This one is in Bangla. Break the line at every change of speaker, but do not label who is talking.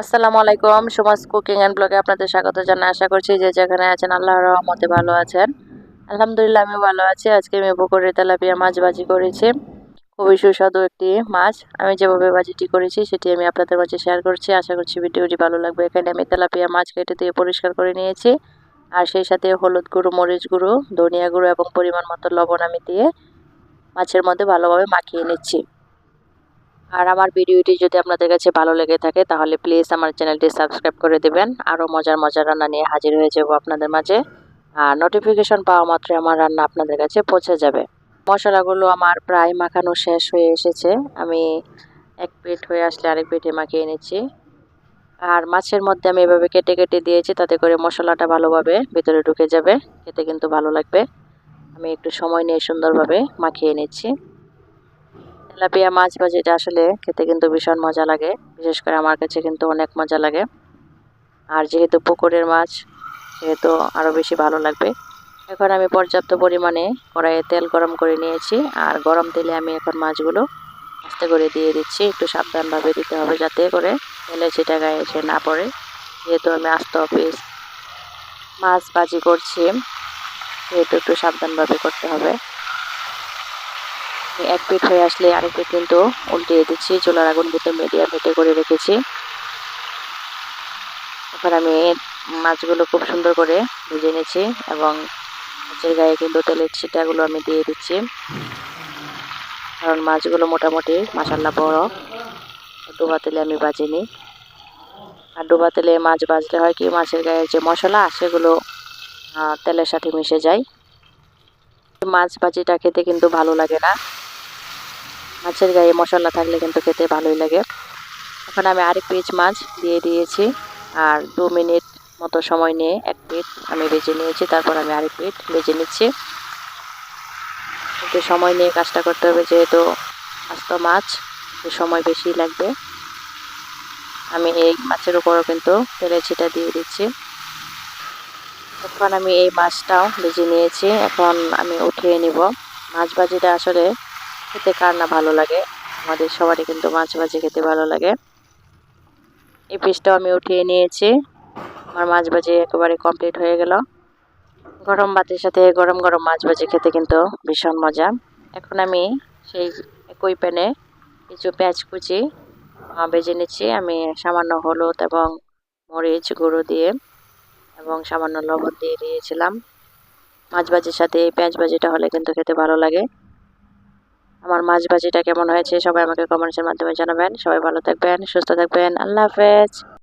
আসসালামু আলাইকুম সমাজ কুকিং অ্যান্ড ব্লগে আপনাদের স্বাগত জানাই। আশা করছি যে যেখানে আছেন আল্লাহর রহমতে ভালো আছেন। আলহামদুলিল্লাহ আমি ভালো আছি। আজকে আমি পুকুরের তেলাপিয়া মাছ ভাজি করেছি। খুবই সুস্বাদু একটি মাছ। আমি যেভাবে ভাজিটি করেছি, সেটি আমি আপনাদের মাঝে শেয়ার করছি। আশা করছি ভিডিওটি ভালো লাগবে। এখানে আমি তেলাপিয়া মাছ কেটে দিয়ে পরিষ্কার করে নিয়েছি। আর সেই সাথে হলুদ গুঁড়ো, মরিচ গুঁড়ো, ধনিয়া গুঁড়ো এবং পরিমাণ মতো লবণ আমি দিয়ে মাছের মধ্যে ভালোভাবে মাখিয়ে নিচ্ছি। আর আমার ভিডিওটি যদি আপনাদের কাছে ভালো লেগে থাকে, তাহলে প্লিজ আমার চ্যানেলটি সাবস্ক্রাইব করে দেবেন। আরও মজার মজার রান্না নিয়ে হাজির হয়ে যাব আপনাদের মাঝে। আর নোটিফিকেশন পাওয়া মাত্রই আমার রান্না আপনাদের কাছে পৌঁছে যাবে। মশলাগুলো আমার প্রায় মাখানো শেষ হয়ে এসেছে। আমি এক প্লেট হয়ে আসলে আরেক প্লেটে মাখিয়ে নিচ্ছি। আর মাছের মধ্যে আমি এভাবে কেটে কেটে দিয়েছি, তাতে করে মশলাটা ভালোভাবে ভিতরে ঢুকে যাবে। খেতে কিন্তু ভালো লাগবে। আমি একটু সময় নিয়ে সুন্দরভাবে মাখিয়ে নিচ্ছি। তেলাপিয়া মাছ ভাজিটা আসলে খেতে কিন্তু ভীষণ মজা লাগে। বিশেষ করে আমার কাছে কিন্তু অনেক মজা লাগে। আর যেহেতু পুকুরের মাছ, সেহেতু আরও বেশি ভালো লাগবে। এখন আমি পর্যাপ্ত পরিমাণে কড়াইয়ে তেল গরম করে নিয়েছি। আর গরম তেলে আমি এখন মাছগুলো আস্তে করে দিয়ে দিচ্ছি। একটু সাবধানভাবে দিতে হবে যাতে করে তেলে সেটা গায়ে এসে না পড়ে। যেহেতু আমি আস্ত অফিস মাছ ভাজি করছি, সেহেতু একটু সাবধানভাবে করতে হবে। এক পিঠ হয়ে আসলে আরেক পেট কিন্তু উল্টিয়ে দিচ্ছি। চুলার আগুন কিন্তু মিডিয়াম হিটে করে রেখেছি। এবার আমি মাছগুলো খুব সুন্দর করে ভেজে নিয়েছি এবং মাছের গায়ে কিন্তু তেলের ছিটাগুলো আমি দিয়ে দিচ্ছি। কারণ মাছগুলো মোটামুটি মাসাল্লা বড়। ডোবা তেলে আমি বাজিনি আর ডোবা তেলে মাছ বাজলে হয় কি, মাছের গায়ে যে মশলা, সেগুলো তেলের সাথে মিশে যায়। মাছ ভাজিটা খেতে কিন্তু ভালো লাগে না। মাছের গায়ে মশলা থাকলে কিন্তু খেতে ভালোই লাগে। এখন আমি আরেক পিস মাছ দিয়ে দিয়েছি। আর দু মিনিট মতো সময় নিয়ে এক পিট আমি বেজে নিয়েছি। তারপর আমি আরেক পিট বেজে নিচ্ছি। একটু সময় নিয়ে কাজটা করতে হবে যেহেতু আস্ত মাছ সময় বেশি লাগবে। আমি এই মাছের উপরও কিন্তু তেলে ছিটা দিয়ে দিচ্ছি। এখন আমি এই মাছটাও ভেজে নিয়েছি। এখন আমি উঠিয়ে নিব। মাছ ভাজিটা আসলে খেতে কার না ভালো লাগে? আমাদের সবারই কিন্তু মাছ ভাজি খেতে ভালো লাগে। এই পিসটাও আমি উঠিয়ে নিয়েছি। আমার মাছ ভাজি একেবারে কমপ্লিট হয়ে গেল। গরম ভাতের সাথে গরম গরম মাছ ভাজি খেতে কিন্তু ভীষণ মজা। এখন আমি সেই একই প্যানে কিছু পেঁয়াজ কুচি ভেজে নিচ্ছি। আমি সামান্য হলুদ এবং মরিচ গুঁড়ো দিয়ে এবং সামান্য লবণ দিয়ে দিয়েছিলাম। মাছ ভাজির সাথে এই পেঁয়াজ ভাজিটা হলে কিন্তু খেতে ভালো লাগে। আমার মাছ ভাজিটা কেমন হয়েছে সবাই আমাকে কমেন্টসের মাধ্যমে জানাবেন। সবাই ভালো থাকবেন, সুস্থ থাকবেন। আল্লাহ হাফেজ।